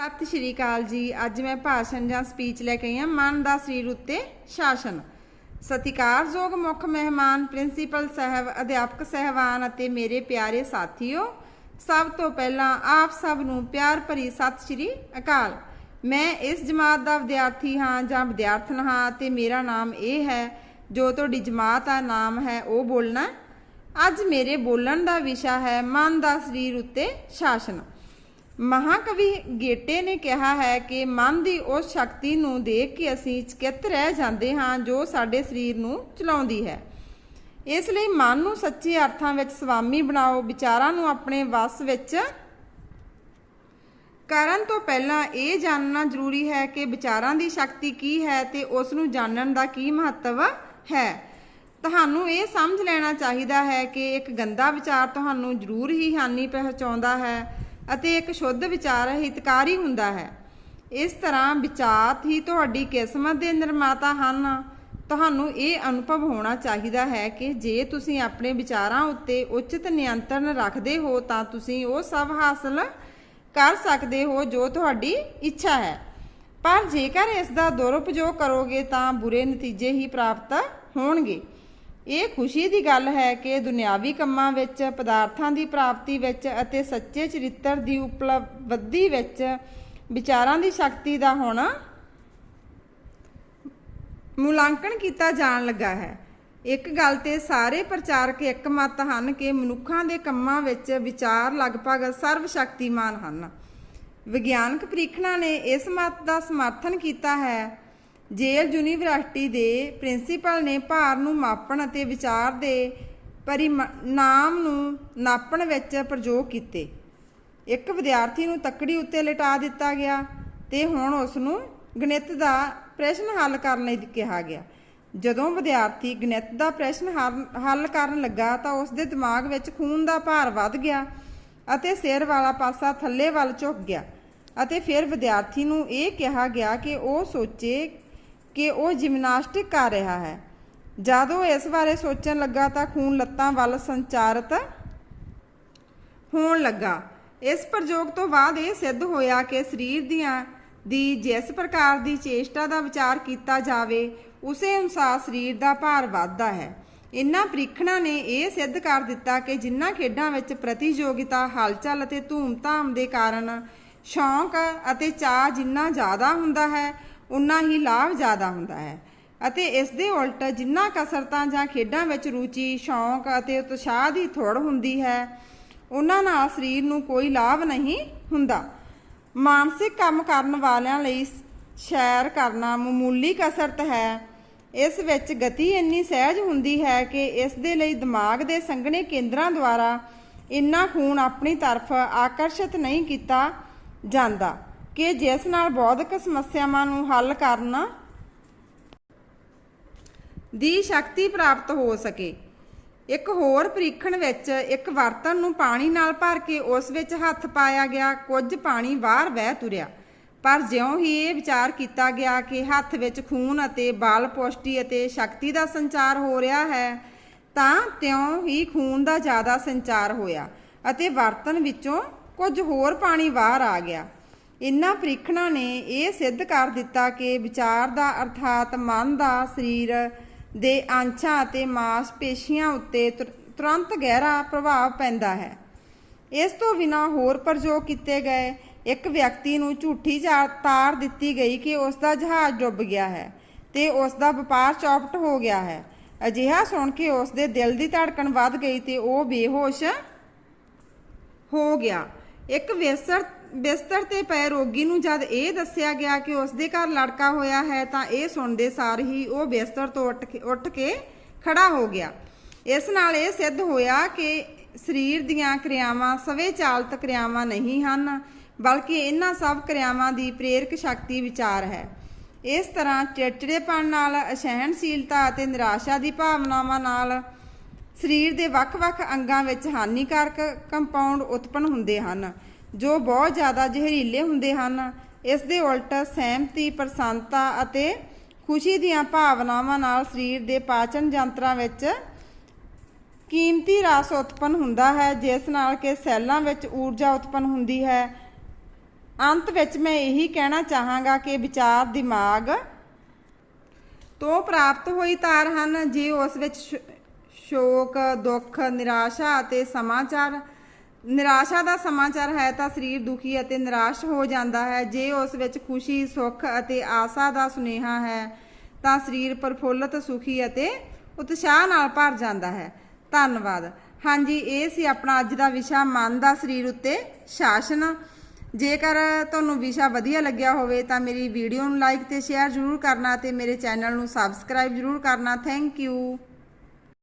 ਸਤਿ ਸ਼੍ਰੀ ਅਕਾਲ ਜੀ। ਅੱਜ ਮੈਂ ਭਾਸ਼ਣ ਜਾਂ ਸਪੀਚ ਲੈ ਕੇ ਆਈ ਹਾਂ ਮਨ ਦਾ ਸਰੀਰ ਉੱਤੇ ਸ਼ਾਸਨ। ਸਤਿਕਾਰਯੋਗ ਮੁੱਖ ਮਹਿਮਾਨ ਪ੍ਰਿੰਸੀਪਲ ਸਾਹਿਬ, ਅਧਿਆਪਕ ਸਹਿਬਾਨ ਅਤੇ ਮੇਰੇ ਪਿਆਰੇ ਸਾਥੀਓ, ਸਭ ਤੋਂ ਪਹਿਲਾਂ ਆਪ ਸਭ ਨੂੰ ਪਿਆਰ ਭਰੀ ਸਤਿ ਸ਼੍ਰੀ ਅਕਾਲ। ਮੈਂ ਇਸ ਜਮਾਤ ਦਾ ਵਿਦਿਆਰਥੀ ਹਾਂ ਜਾਂ ਵਿਦਿਆਰਥਣ ਹਾਂ ਅਤੇ ਮੇਰਾ ਨਾਮ ਇਹ ਹੈ, ਜੋ ਤੁਹਾਡੀ ਜਮਾਤ ਦਾ ਨਾਮ ਹੈ, ਉਹ ਬੋਲਣਾ ਅੱਜ ਮੇਰੇ ਬੋਲਣ ਦਾ ਵਿਸ਼ਾ ਹੈ ਮਨ ਦਾ ਸਰੀਰ ਉੱਤੇ ਸ਼ਾਸਨ। ਮਹਾਕਵੀ ਗੇਟੇ ਨੇ ਕਿਹਾ ਹੈ ਕਿ ਮਨ ਦੀ ਉਸ ਸ਼ਕਤੀ ਨੂੰ ਦੇਖ ਕੇ ਅਸੀਂ ਚਕਿੱਤ ਰਹਿ ਜਾਂਦੇ ਹਾਂ ਜੋ ਸਾਡੇ ਸਰੀਰ ਨੂੰ ਚਲਾਉਂਦੀ ਹੈ। ਇਸ ਲਈ ਮਨ ਨੂੰ ਸੱਚੇ ਅਰਥਾਂ ਵਿੱਚ ਸਵਾਮੀ ਬਣਾਓ, ਵਿਚਾਰਾਂ ਨੂੰ ਆਪਣੇ ਵੱਸ ਵਿੱਚ ਕਰਨ ਤੋਂ ਪਹਿਲਾਂ ਇਹ ਜਾਣਨਾ ਜ਼ਰੂਰੀ ਹੈ ਕਿ ਵਿਚਾਰਾਂ ਦੀ ਸ਼ਕਤੀ ਕੀ ਹੈ ਤੇ ਉਸ ਨੂੰ ਜਾਣਨ ਦਾ ਕੀ ਮਹੱਤਵ ਹੈ। ਤੁਹਾਨੂੰ ਇਹ ਸਮਝ ਲੈਣਾ ਚਾਹੀਦਾ ਹੈ ਕਿ ਇੱਕ ਗੰਦਾ ਵਿਚਾਰ ਤੁਹਾਨੂੰ ਜ਼ਰੂਰ ਹੀ ਹਾਨੀ ਪਹੁੰਚਾਉਂਦਾ ਹੈ। ਅਤੇ ਇੱਕ ਸ਼ੁੱਧ ਵਿਚਾਰ ਹਿਤਕਾਰੀ ਹੁੰਦਾ ਹੈ। ਇਸ ਤਰ੍ਹਾਂ ਵਿਚਾਰ ਹੀ ਤੁਹਾਡੀ ਕਿਸਮਤ ਦੇ ਨਿਰਮਾਤਾ ਹਨ। ਤੁਹਾਨੂੰ ਇਹ ਅਨੁਭਵ ਹੋਣਾ ਚਾਹੀਦਾ ਹੈ ਕਿ ਜੇ ਤੁਸੀਂ ਆਪਣੇ ਵਿਚਾਰਾਂ ਉੱਤੇ ਉਚਿਤ ਨਿਯੰਤਰਣ ਰੱਖਦੇ ਹੋ, ਤਾਂ ਤੁਸੀਂ ਉਹ ਸਭ ਹਾਸਲ ਕਰ ਸਕਦੇ ਹੋ ਜੋ ਤੁਹਾਡੀ ਇੱਛਾ ਹੈ। ਪਰ ਜੇਕਰ ਇਸ ਦਾ ਦੁਰਉਪਯੋਗ ਕਰੋਗੇ, ਤਾਂ ਬੁਰੇ ਨਤੀਜੇ ਹੀ ਪ੍ਰਾਪਤ ਹੋਣਗੇ। ਇਹ ਖੁਸ਼ੀ ਦੀ ਗੱਲ ਹੈ ਕਿ ਦੁਨਿਆਵੀ ਕੰਮਾਂ ਵਿੱਚ, ਪਦਾਰਥਾਂ ਦੀ ਪ੍ਰਾਪਤੀ ਵਿੱਚ ਅਤੇ ਸੱਚੇ ਚਰਿੱਤਰ ਦੀ ਉਪਲਬਧੀ ਵਿੱਚ ਵਿਚਾਰਾਂ ਦੀ ਸ਼ਕਤੀ ਦਾ ਹੋਣਾ ਮੁਲਾਂਕਣ ਕੀਤਾ ਜਾਣ ਲੱਗਾ ਹੈ। ਇੱਕ ਗੱਲ ਤੇ ਸਾਰੇ ਪ੍ਰਚਾਰਕ ਇੱਕਮਤ ਹਨ ਕਿ ਮਨੁੱਖਾਂ ਦੇ ਕੰਮਾਂ ਵਿੱਚ ਵਿਚਾਰ ਲਗਭਗ ਸਰਵ ਸ਼ਕਤੀਮਾਨ ਹਨ। ਵਿਗਿਆਨਕ ਪ੍ਰੀਖਣਾ ਨੇ ਇਸ ਮਤ ਦਾ ਸਮਰਥਨ ਕੀਤਾ ਹੈ ਜੇਲ ਯੂਨੀਵਰਸਿਟੀ ਦੇ ਪ੍ਰਿੰਸੀਪਲ ਨੇ ਭਾਰ ਨੂੰ ਮਾਪਣ ਅਤੇ ਵਿਚਾਰ ਦੇ ਪਰਿਣਾਮ ਨੂੰ ਨਾਪਣ ਵਿੱਚ ਪ੍ਰਯੋਗ ਕੀਤੇ। ਇੱਕ ਵਿਦਿਆਰਥੀ ਨੂੰ ਤੱਕੜੀ ਉੱਤੇ ਲਿਟਾ ਦਿੱਤਾ ਗਿਆ ਤੇ ਹੁਣ ਉਸ ਨੂੰ ਗਣਿਤ ਦਾ ਪ੍ਰਸ਼ਨ ਹੱਲ ਕਰਨ ਲਈ ਕਿਹਾ ਗਿਆ। ਜਦੋਂ ਵਿਦਿਆਰਥੀ ਗਣਿਤ ਦਾ ਪ੍ਰਸ਼ਨ ਹੱਲ ਕਰਨ ਲੱਗਾ ਤਾਂ ਉਸ ਦੇ ਦਿਮਾਗ ਵਿੱਚ ਖੂਨ ਦਾ ਭਾਰ ਵੱਧ ਗਿਆ ਅਤੇ ਸਿਰ ਵਾਲਾ ਪਾਸਾ ਥੱਲੇ ਵੱਲ ਝੁਕ ਗਿਆ ਅਤੇ ਫਿਰ ਵਿਦਿਆਰਥੀ ਨੂੰ ਇਹ ਕਿਹਾ ਗਿਆ ਕਿ ਉਹ ਸੋਚੇ ਕਿ ਉਹ ਜਿਮਨਾਸਟਿਕ ਕਰ ਰਿਹਾ ਹੈ। ਜਦੋਂ ਇਸ ਬਾਰੇ ਸੋਚਣ ਲੱਗਾ ਤਾਂ ਖੂਨ ਲੱਤਾਂ ਵੱਲ ਸੰਚਾਰਿਤ ਹੋਣ ਲੱਗਾ। ਇਸ ਪ੍ਰਯੋਗ ਤੋਂ ਬਾਅਦ ਇਹ ਸਿੱਧ ਹੋਇਆ ਕਿ ਸਰੀਰ ਦੀਆਂ ਦੀ ਜਿਸ ਪ੍ਰਕਾਰ ਦੀ ਚੇਸ਼ਟਾ ਦਾ ਵਿਚਾਰ ਕੀਤਾ ਜਾਵੇ, ਉਸੇ ਅਨੁਸਾਰ ਸਰੀਰ ਦਾ ਭਾਰ ਵੱਧਦਾ ਹੈ। ਇਨ੍ਹਾਂ ਪ੍ਰੀਖਣਾਂ ਨੇ ਇਹ ਸਿੱਧ ਕਰ ਦਿੱਤਾ ਕਿ ਜਿਨ੍ਹਾਂ ਖੇਡਾਂ ਵਿੱਚ ਪ੍ਰਤੀਯੋਗਿਤਾ, ਹਲਚਲ ਅਤੇ ਧੂਮ-ਧਾਮ ਦੇ ਕਾਰਨ ਸ਼ੌਂਕ ਅਤੇ ਚਾਹ ਜਿੰਨਾ ਜ਼ਿਆਦਾ ਹੁੰਦਾ ਹੈ ਉਨਾ ਹੀ ਲਾਭ ਜ਼ਿਆਦਾ ਹੁੰਦਾ ਹੈ। ਅਤੇ ਇਸ ਦੇ ਉਲਟ ਜਿੰਨਾ ਕਸਰਤਾਂ ਜਾਂ ਖੇਡਾਂ ਵਿੱਚ ਰੁਚੀ, ਸ਼ੌਂਕ ਅਤੇ ਉਤਸ਼ਾਹ ਦੀ ਥੋੜ ਹੁੰਦੀ ਹੈ ਉਹਨਾਂ ਨਾਲ ਸਰੀਰ ਨੂੰ ਕੋਈ ਲਾਭ ਨਹੀਂ ਹੁੰਦਾ। ਮਾਨਸਿਕ ਕੰਮ ਕਰਨ ਵਾਲਿਆਂ ਲਈ ਸ਼ੈਰ ਕਰਨਾ ਮਾਮੂਲੀ ਕਸਰਤ ਹੈ। ਇਸ ਵਿੱਚ ਗਤੀ ਇੰਨੀ ਸਹਿਜ ਹੁੰਦੀ ਹੈ ਕਿ ਇਸ ਦੇ ਲਈ ਦਿਮਾਗ ਦੇ ਸੰਘਣੇ ਕੇਂਦਰਾਂ ਦੁਆਰਾ ਇੰਨਾ ਖੂਨ ਆਪਣੀ ਤਰਫ ਆਕਰਸ਼ਿਤ ਨਹੀਂ ਕੀਤਾ ਜਾਂਦਾ। ਕਿ ਜਿਸ ਨਾਲ ਬੌਧਿਕ ਸਮੱਸਿਆਵਾਂ ਨੂੰ ਹੱਲ ਕਰਨਾ ਦੀ ਸ਼ਕਤੀ ਪ੍ਰਾਪਤ ਹੋ ਸਕੇ। ਇੱਕ ਹੋਰ ਪ੍ਰੀਖਣ ਵਿੱਚ ਇੱਕ ਬਰਤਨ ਨੂੰ ਪਾਣੀ ਨਾਲ ਭਰ ਕੇ ਉਸ ਵਿੱਚ ਹੱਥ ਪਾਇਆ ਗਿਆ, ਕੁਝ ਪਾਣੀ ਬਾਹਰ ਵਹਿ ਤੁਰਿਆ। ਪਰ ਜਿਉਂ ਹੀ ਇਹ ਵਿਚਾਰ ਕੀਤਾ ਗਿਆ ਕਿ ਹੱਥ ਵਿੱਚ ਖੂਨ ਅਤੇ ਬਾਲ, ਪੁਸ਼ਟੀ ਅਤੇ ਸ਼ਕਤੀ ਦਾ ਸੰਚਾਰ ਹੋ ਰਿਹਾ ਹੈ, ਤਾਂ ਤਿਉਂ ਹੀ ਖੂਨ ਦਾ ਜ਼ਿਆਦਾ ਸੰਚਾਰ ਹੋਇਆ ਅਤੇ ਬਰਤਨ ਵਿੱਚੋਂ ਕੁਝ ਹੋਰ ਪਾਣੀ ਬਾਹਰ ਆ ਗਿਆ। ਇਨ੍ਹਾਂ ਪ੍ਰੀਖਣਾਂ ਨੇ, ਇਹ ਸਿੱਧ ਕਰ ਦਿੱਤਾ ਕਿ ਵਿਚਾਰ ਦਾ ਅਰਥਾਤ ਮਨ ਦਾ ਸਰੀਰ ਦੇ ਅੰਸ਼ਾਂ ਅਤੇ ਮਾਸਪੇਸ਼ੀਆਂ ਉੱਤੇ ਤੁਰੰਤ ਗਹਿਰਾ ਪ੍ਰਭਾਵ ਪੈਂਦਾ ਹੈ। ਇਸ ਤੋਂ ਬਿਨਾ ਹੋਰ ਪ੍ਰਯੋਗ ਕੀਤੇ ਗਏ। ਇੱਕ ਵਿਅਕਤੀ ਨੂੰ ਝੂਠੀ ਤਾਰ ਦਿੱਤੀ ਗਈ ਕਿ ਉਸ ਦਾ ਜਹਾਜ਼ ਡੁੱਬ ਗਿਆ ਹੈ ਤੇ ਉਸ ਦਾ ਵਪਾਰ ਚੌਪਟ ਹੋ ਗਿਆ ਹੈ। ਅਜਿਹਾ ਸੁਣ ਕੇ ਉਸ ਦੇ ਦਿਲ ਦੀ ਧੜਕਣ ਵੱਧ ਗਈ ਤੇ ਉਹ ਬੇਹੋਸ਼ ਹੋ ਗਿਆ। ਇੱਕ ਵੇਸਰ ਬਿਸਤਰ ਤੇ ਪਏ ਰੋਗੀ ਨੂੰ ਜਦ ਇਹ ਦੱਸਿਆ ਗਿਆ ਕਿ ਉਸ ਦੇ ਘਰ ਲੜਕਾ ਹੋਇਆ ਹੈ ਤਾਂ ਇਹ ਸੁਣਦੇ ਸਾਰ ਹੀ ਉਹ ਬਿਸਤਰ ਤੋਂ ਉੱਠ ਕੇ ਉੱਠ ਕੇ ਖੜਾ ਹੋ ਗਿਆ। ਇਸ ਨਾਲ ਇਹ ਸਿੱਧ ਹੋਇਆ ਕਿ ਸਰੀਰ ਦੀਆਂ ਕਿਰਿਆਵਾਂ ਸਵੇ ਚਾਲਤ ਕਿਰਿਆਵਾਂ ਨਹੀਂ ਹਨ, ਬਲਕਿ ਇਹਨਾਂ ਸਭ ਕਿਰਿਆਵਾਂ ਦੀ ਪ੍ਰੇਰਕ ਸ਼ਕਤੀ ਵਿਚਾਰ ਹੈ। ਇਸ ਤਰ੍ਹਾਂ ਚਿੜਚਿੜੇਪਣ ਨਾਲ, ਅਸਹਿਣਸ਼ੀਲਤਾ ਅਤੇ ਨਿਰਾਸ਼ਾ ਦੀ ਭਾਵਨਾਵਾਂ ਨਾਲ ਸਰੀਰ ਦੇ ਵੱਖ-ਵੱਖ ਅੰਗਾਂ ਵਿੱਚ ਹਾਨੀਕਾਰਕ ਕੰਪਾਊਂਡ ਉਤਪੰਨ ਹੁੰਦੇ ਹਨ, ਜੋ ਬਹੁਤ ਜ਼ਿਆਦਾ ਜ਼ਹਿਰੀਲੇ ਹੁੰਦੇ ਹਨ। ਇਸ ਦੇ ਉਲਟ ਸਹਿਮਤੀ, ਪ੍ਰਸੰਨਤਾ ਅਤੇ ਖੁਸ਼ੀ ਦੀਆਂ ਭਾਵਨਾਵਾਂ ਨਾਲ ਸਰੀਰ ਦੇ ਪਾਚਨ ਯੰਤਰਾਂ ਵਿੱਚ ਕੀਮਤੀ ਰਸ ਉਤਪੰਨ ਹੁੰਦਾ ਹੈ, ਜਿਸ ਨਾਲ ਕਿ ਸੈੱਲਾਂ ਵਿੱਚ ਊਰਜਾ ਉਤਪੰਨ ਹੁੰਦੀ ਹੈ। ਅੰਤ ਵਿੱਚ ਮੈਂ ਇਹੀ ਕਹਿਣਾ ਚਾਹਾਂਗਾ ਕਿ ਵਿਚਾਰ ਦਿਮਾਗ ਤੋਂ ਪ੍ਰਾਪਤ ਹੋਈ ਤਾਰ ਹਨ, ਜੇ ਉਸ ਵਿੱਚ ਸ਼- ਸ਼ੋਕ, ਦੁੱਖ, ਨਿਰਾਸ਼ਾ ਅਤੇ ਸਮਾਚਾਰ। ਨਿਰਾਸ਼ਾ ਦਾ ਸਮਾਚਾਰ ਹੈ ਤਾਂ ਸਰੀਰ ਦੁਖੀ ਅਤੇ ਨਿਰਾਸ਼ ਹੋ ਜਾਂਦਾ ਹੈ। ਜੇ ਉਸ ਵਿੱਚ ਖੁਸ਼ੀ, ਸੁੱਖ ਅਤੇ ਆਸਾ ਦਾ ਸੁਨੇਹਾ ਹੈ, ਤਾਂ ਸਰੀਰ ਪ੍ਰਫੁੱਲਤ, ਸੁਖੀ ਅਤੇ ਉਤਸ਼ਾਹ ਨਾਲ ਭਰ ਜਾਂਦਾ ਹੈ। ਧੰਨਵਾਦ। ਹਾਂਜੀ, ਇਹ ਸੀ ਆਪਣਾ ਅੱਜ ਦਾ ਵਿਸ਼ਾ, ਮਨ ਦਾ ਸਰੀਰ ਉੱਤੇ ਸ਼ਾਸਨ। ਜੇਕਰ ਤੁਹਾਨੂੰ ਵਿਸ਼ਾ ਵਧੀਆ ਲੱਗਿਆ ਹੋਵੇ, ਤਾਂ ਮੇਰੀ ਵੀਡੀਓ ਨੂੰ ਲਾਈਕ ਤੇ ਸ਼ੇਅਰ ਜ਼ਰੂਰ ਕਰਨਾ ਤੇ ਮੇਰੇ ਚੈਨਲ ਨੂੰ ਸਬਸਕ੍ਰਾਈਬ ਜ਼ਰੂਰ ਕਰਨਾ। Thank you